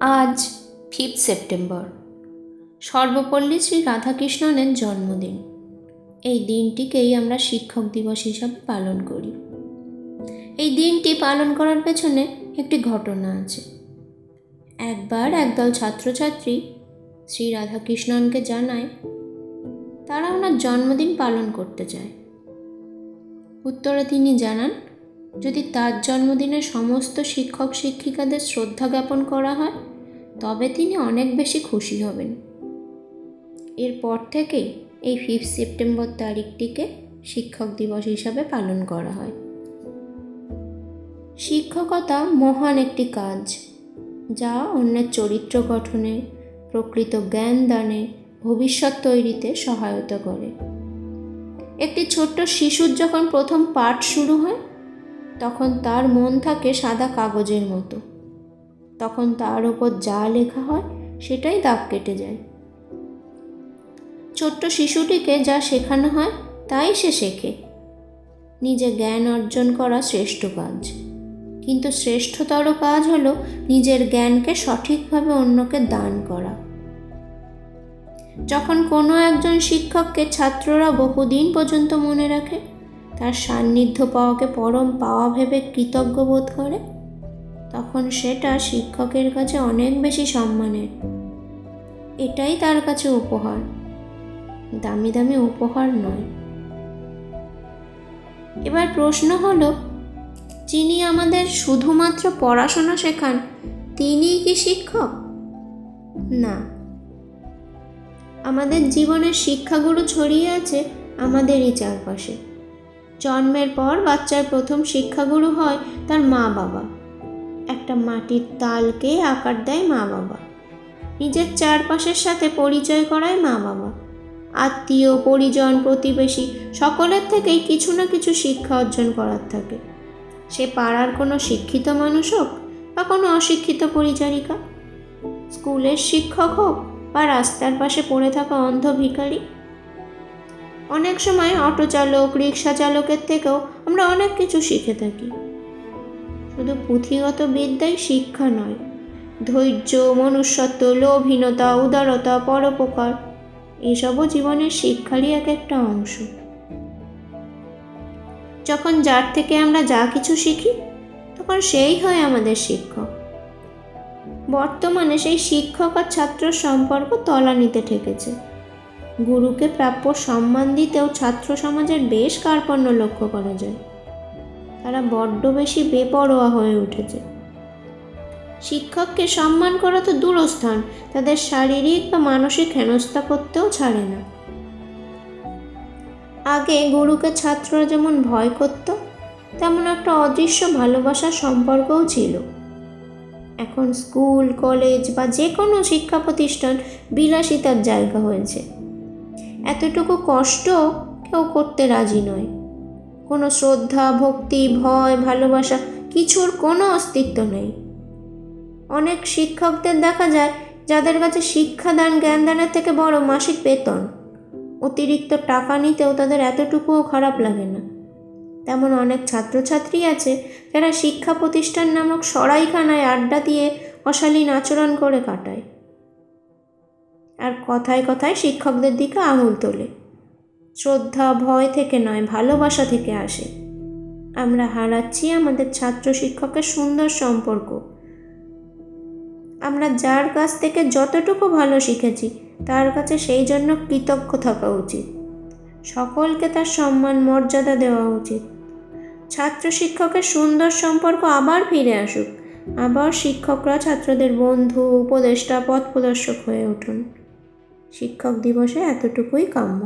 আজ fifth September. Sarvepalli Shri রাধাকৃষ্ণনের জন্মদিন। এই দিনটিকেই আমরা শিক্ষক দিবস হিসাবে পালন করি। এই দিনটি পালন করার পেছনে একটি ঘটনা আছে। একবার একদল ছাত্রছাত্রী শ্রী রাধাকৃষ্ণনকে জানায়, তারা ওনার জন্মদিন পালন করতে চায় উত্তরে তিনি জানান যদি তার জন্মদিনে সমস্ত শিক্ষক শিক্ষিকাদের শ্রদ্ধা জ্ঞাপন করা হয়, তবে তিনি অনেক বেশি খুশি হবেন। এরপর থেকে এই ফিফথ সেপ্টেম্বর তারিখটিকে শিক্ষক দিবস হিসাবে পালন করা হয়। শিক্ষকতা মহান একটি কাজ, যা অন্যের চরিত্র গঠনে, প্রকৃত জ্ঞান দানে, ভবিষ্যৎ তৈরিতে সহায়তা করে। একটি ছোট্ট শিশুর যখন প্রথম পাঠ শুরু হয় তখন তার মন থাকে সাদা কাগজের মতো। তখন তার ওপর যা লেখা হয়, সেটাই দাগ কেটে যায়। ছোট্ট শিশুটিকে যা শেখানো হয়, তাই সে শেখে। নিজে জ্ঞান অর্জন করা শ্রেষ্ঠ কাজ। কিন্তু শ্রেষ্ঠতর কাজ হলো নিজের জ্ঞানকে সঠিকভাবে অন্যকে দান করা। যখন কোনো একজন শিক্ষককে ছাত্ররা বহুদিন পর্যন্ত মনে রাখে তার সান্নিধ্য পাওয়াকে পরম পাওয়া ভেবে কৃতজ্ঞ বোধ করে? তখন সেটা শিক্ষকের কাছে অনেক বেশি সম্মানের। এটাই তার কাছে উপহার। দামি দামি উপহার নয়। এবার প্রশ্ন হলো, যিনি আমাদের শুধুমাত্র পড়াশোনা শেখান, তিনিই কি শিক্ষক? না। আমাদের জীবনের শিক্ষাগুলো ছড়িয়ে আছে আমাদেরই চারপাশে। জন্মের পর বাচ্চার প্রথম শিক্ষাগুরু হয় তার মা বাবা। একটা মাটির তালকে আকার দেয় মা বাবা। নিজের চারপাশের সাথে পরিচয় করায় মা বাবা। আত্মীয়, পরিজন, প্রতিবেশী সকলের থেকেই কিছু না কিছু শিক্ষা অর্জন করার থাকে। সে পাড়ার কোনো শিক্ষিত মানুষ হোক বা কোনো অশিক্ষিত পরিচারিকা। স্কুলের শিক্ষক হোক বা রাস্তার পাশে পড়ে থাকা অন্ধ ভিখারি। অনেক সময় অটো চালক রিক্সা চালকের থেকেও আমরা অনেক কিছু শিখে থাকি। শুধু পুঁথিগত বিদ্যাই শিক্ষা নয়, ধৈর্য, মনুষ্যত্ব, লোভহীনতা, উদারতা, পরোপকার, এসবও জীবনের শিক্ষারই এক একটা অংশ। যখন যার থেকে আমরা যা কিছু শিখি, তখন সেই হয় আমাদের শিক্ষক। বর্তমানে সেই শিক্ষক আর ছাত্র সম্পর্ক তলানিতে ঠেকেছে। গুরুকে প্রাপ্য সম্মান দিতেও ছাত্র সমাজের বেশ কার্পণ্য লক্ষ্য করা যায়। তারা বড্ড বেশি বেপরোয়া হয়ে উঠেছে। শিক্ষককে সম্মান করা তো দূরস্থান, তাদের শারীরিক বা মানসিক হেনস্থা করতেও ছাড়ে না। আগে গুরুকে ছাত্ররা যেমন ভয় করত, তেমন একটা অদৃশ্য ভালোবাসার সম্পর্কও ছিল। এখন স্কুল, কলেজ বা যে কোনো শিক্ষা প্রতিষ্ঠান বিলাসিতার জায়গা হয়েছে। এতটুকু কষ্ট কেউ করতে রাজি নয়। কোনো শ্রদ্ধা, ভক্তি, ভয়, ভালোবাসা কিছুর কোনো অস্তিত্ব নেই। অনেক শিক্ষকদের দেখা যায় যাদের কাছে শিক্ষাদান জ্ঞানদানের থেকে বড় মাসিক বেতন। অতিরিক্ত টাকা নিতেও তাদের এতটুকুও খারাপ লাগে না। তেমন অনেক ছাত্রছাত্রী আছে যারা শিক্ষা প্রতিষ্ঠান নামক সরাইখানায় আড্ডা দিয়ে অশালীন আচরণ করে কাটায়। আর কথায় কথায় শিক্ষকদের দিকে আঙুল তোলে। শ্রদ্ধা ভয় থেকে নয়, ভালোবাসা থেকে আসে। আমরা হারাচ্ছি আমাদের ছাত্র শিক্ষকের সুন্দর সম্পর্ক। আমরা যার কাছ থেকে যতটুকু ভালো শিখেছি, তার কাছে সেই জন্য কৃতজ্ঞ থাকা উচিত। সকলকে তার সম্মান, মর্যাদা দেওয়া উচিত। ছাত্র শিক্ষকের সুন্দর সম্পর্ক আবার ফিরে আসুক। আবার শিক্ষকরা ছাত্রদের বন্ধু, উপদেষ্টা, পথ প্রদর্শক হয়ে উঠুন। শিক্ষক দিবসে এতটুকুই কাম্য।